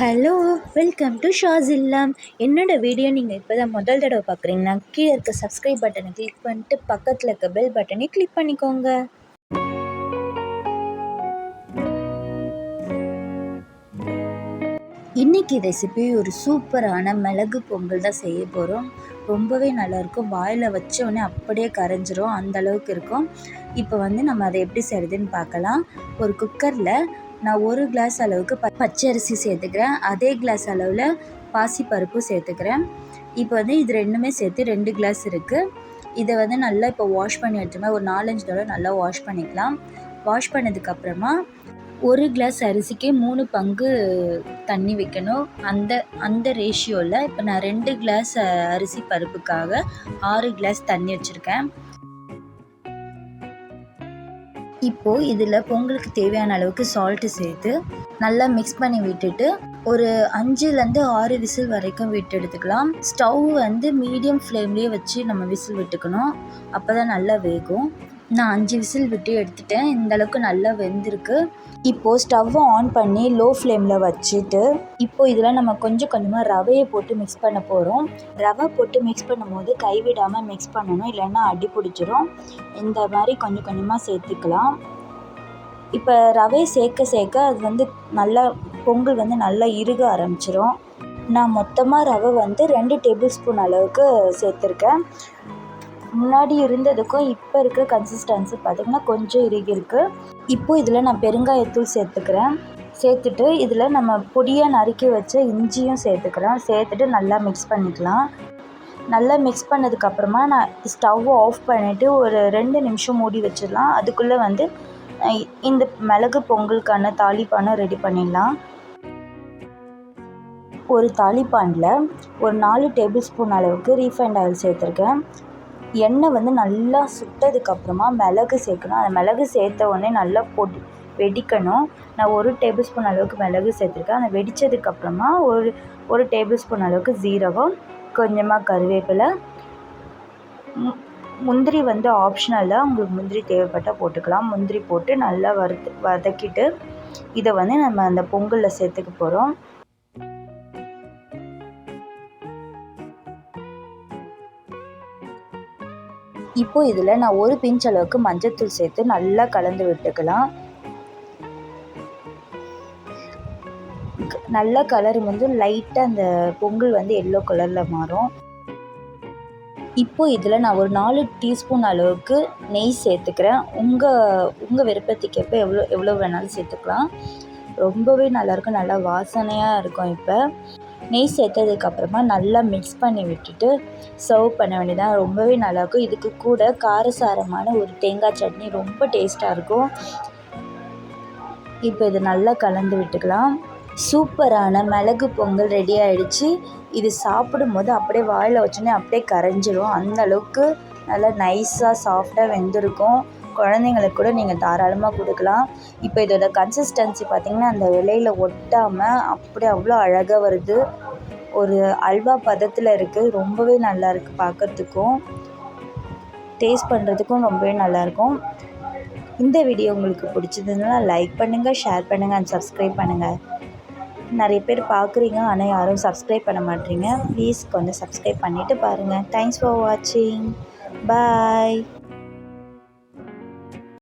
Hello welcome to ஷாஸ் இல்லம் என்னோடய video நீங்கள் இப்போ தான் முதல் தடவை பார்க்குறீங்கன்னா கீழே இருக்க சப்ஸ்கிரைப் பட்டனை கிளிக் பண்ணிட்டு பக்கத்தில் இருக்க பெல் பட்டனை கிளிக் பண்ணிக்கோங்க. இன்றைக்கி ரெசிபி ஒரு சூப்பரான மிளகு பொங்கல் தான் செய்ய போகிறோம் ரொம்பவே நல்லாயிருக்கும். வாயில் வச்சோடனே அப்படியே கரைஞ்சிரும். அந்த அளவுக்கு இருக்கும். இப்போ வந்து நம்ம அதை எப்படி செய்கிறதுன்னு பார்க்கலாம். ஒரு குக்கரில் நான் ஒரு கிளாஸ் அளவுக்கு ப பச்சரிசி சேர்த்துக்கிறேன். அதே கிளாஸ் அளவில் பாசிப்பருப்பு சேர்த்துக்கிறேன். இப்போ வந்து இது ரெண்டுமே சேர்த்து ரெண்டு கிளாஸ் இருக்குது இதை வந்து நல்லா இப்போ வாஷ் பண்ணி எடுத்துமே ஒரு நாலஞ்சு தடவை நல்லா வாஷ் பண்ணிக்கலாம். வாஷ் பண்ணதுக்கப்புறமா ஒரு கிளாஸ் அரிசிக்கு மூணு பங்கு தண்ணி வைக்கணும். அந்த அந்த ரேஷியோவில் இப்போ நான் ரெண்டு கிளாஸ் அரிசி பருப்புக்காக ஆறு கிளாஸ் தண்ணி வச்சுருக்கேன். இப்போது இதில் பொங்கலுக்கு தேவையான அளவுக்கு சால்ட்டு சேர்த்து நல்லா மிக்ஸ் பண்ணி விட்டுட்டு ஒரு அஞ்சுலேருந்து ஆறு விசில் வரைக்கும் விட்டு எடுத்துக்கலாம். ஸ்டவ் வந்து மீடியம் ஃப்ளேம்லேயே வச்சு நம்ம விசில் விட்டுக்கணும். அப்போ தான் நல்லா வேகும். நான் அஞ்சு விசில் விட்டு எடுத்துட்டேன். இந்தளவுக்கு நல்லா வெந்திருக்கு. இப்போது ஸ்டவ்வை ஆன் பண்ணி லோ ஃப்ளேமில் வச்சுட்டு இப்போது இதில் நம்ம கொஞ்சம் கொஞ்சமாக ரவையை போட்டு மிக்ஸ் பண்ண போகிறோம் ரவை போட்டு மிக்ஸ் பண்ணும்போது கைவிடாமல் மிக்ஸ் பண்ணணும். இல்லைன்னா அடி பிடிச்சிரும். இந்த மாதிரி கொஞ்சம் கொஞ்சமாக சேர்த்துக்கலாம். இப்போ ரவை சேர்க்க சேர்க்க அது வந்து நல்லா பொங்கல் வந்து நல்லா இறுக ஆரம்பிச்சிரும். நான் மொத்தமாக ரவை வந்து ரெண்டு டேபிள் ஸ்பூன் அளவுக்கு சேர்த்துருக்கேன். முன்னாடி இருந்ததுக்கும் இப்போ இருக்கிற கன்சிஸ்டன்சி பார்த்திங்கன்னா கொஞ்சம் இறுகியிருக்கு இப்போது இதில் நான் பெருங்காயத்தூள் சேர்த்துக்கிறேன். சேர்த்துட்டு இதில் நம்ம பொடியாக நறுக்கி வச்ச இஞ்சியும் சேர்த்துக்கிறேன். சேர்த்துட்டு நல்லா மிக்ஸ் பண்ணிக்கலாம். நல்லா மிக்ஸ் பண்ணதுக்கப்புறமா நான் ஸ்டவ் ஆஃப் பண்ணிவிட்டு ஒரு ரெண்டு நிமிஷம் மூடி வச்சிடலாம். அதுக்குள்ளே வந்து இந்த மிளகு பொங்கலுக்கான தாளிப்பானை ரெடி பண்ணிடலாம். ஒரு தாலிப்பானில் ஒரு நாலு டேபிள் ஸ்பூன் அளவுக்கு ரீஃபைண்ட் ஆயில் சேர்த்துருக்கேன். எண்ணெய் வந்து நல்லா சுட்டதுக்கப்புறமா மிளகு சேர்க்கணும். அந்த மிளகு சேர்த்த உடனே நல்லா போட்டு வெடிக்கணும். நான் ஒரு டேபிள் ஸ்பூன் அளவுக்கு மிளகு சேர்த்துருக்கேன். அந்த வெடித்ததுக்கப்புறமா ஒரு ஒரு டேபிள் ஸ்பூன் அளவுக்கு ஜீரகம் கொஞ்சமாக கருவேப்பிலை. முந்திரி வந்து ஆப்ஷனல் தான் உங்களுக்கு முந்திரி தேவைப்பட்டால் போட்டுக்கலாம். முந்திரி போட்டு நல்லா வறுத்து வதக்கிட்டு இதை வந்து நம்ம அந்த பொங்கலில் சேர்த்துக்க போகிறோம் இப்போ இதில் நான் ஒரு பிஞ்ச் அளவுக்கு மஞ்சத்தூள் சேர்த்து நல்லா கலந்து விட்டுக்கலாம். நல்லா கலர் வந்து லைட்டாக அந்த பொங்கல் வந்து எல்லோ கலரில் மாறும். இப்போது இதில் நான் ஒரு நாலு டீஸ்பூன் அளவுக்கு நெய் சேர்த்துக்கிறேன். உங்கள் உங்கள் விருப்பத்துக்கு எவ்வளோ எவ்வளோ வேணாலும் சேர்த்துக்கலாம். ரொம்பவே நல்லாயிருக்கும் நல்லா வாசனையாக இருக்கும் இப்போ. நெய் சேர்த்ததுக்கப்புறமா நல்லா மிக்ஸ் பண்ணி விட்டுட்டு சர்வ் பண்ண வேண்டியதான் ரொம்பவே நல்லாயிருக்கும் இதுக்கு கூட காரசாரமான ஒரு தேங்காய் சட்னி ரொம்ப டேஸ்ட்டாக இருக்கும். இப்போ இது நல்லா கலந்து விட்டுக்கலாம். சூப்பரான மிளகு பொங்கல் ரெடி ஆகிடுச்சு இது சாப்பிடும் போது அப்படியே வாயில் வச்சோன்னே அப்படியே கரைஞ்சிரும். அந்த அளவுக்கு நல்லா நைஸாக சாஃப்டாக வெந்திருக்கும். குழந்தைங்களுக்கு கூட நீங்கள் தாராளமாக கொடுக்கலாம். இப்போ இதோட கன்சிஸ்டன்சி பார்த்திங்கன்னா அந்த விலையில் ஒட்டாமல் அப்படி அவ்வளோ அழகாக வருது. ஒரு அல்வா பதத்தில் இருக்குது ரொம்பவே நல்லா இருக்குது பார்க்கறதுக்கும் டேஸ்ட் பண்ணுறதுக்கும் ரொம்பவே நல்லாயிருக்கும் இந்த வீடியோ உங்களுக்கு பிடிச்சதுன்னா லைக் பண்ணுங்கள் ஷேர் பண்ணுங்கள் அண்ட் சப்ஸ்கிரைப் பண்ணுங்கள் நிறைய பேர் பார்க்குறீங்க ஆனால் யாரும் சப்ஸ்கிரைப் பண்ண மாட்டீங்க. ப்ளீஸ் கொஞ்சம் சப்ஸ்கிரைப் பண்ணிவிட்டு பாருங்கள் தேங்க்ஸ் ஃபார் வாட்சிங் பாய்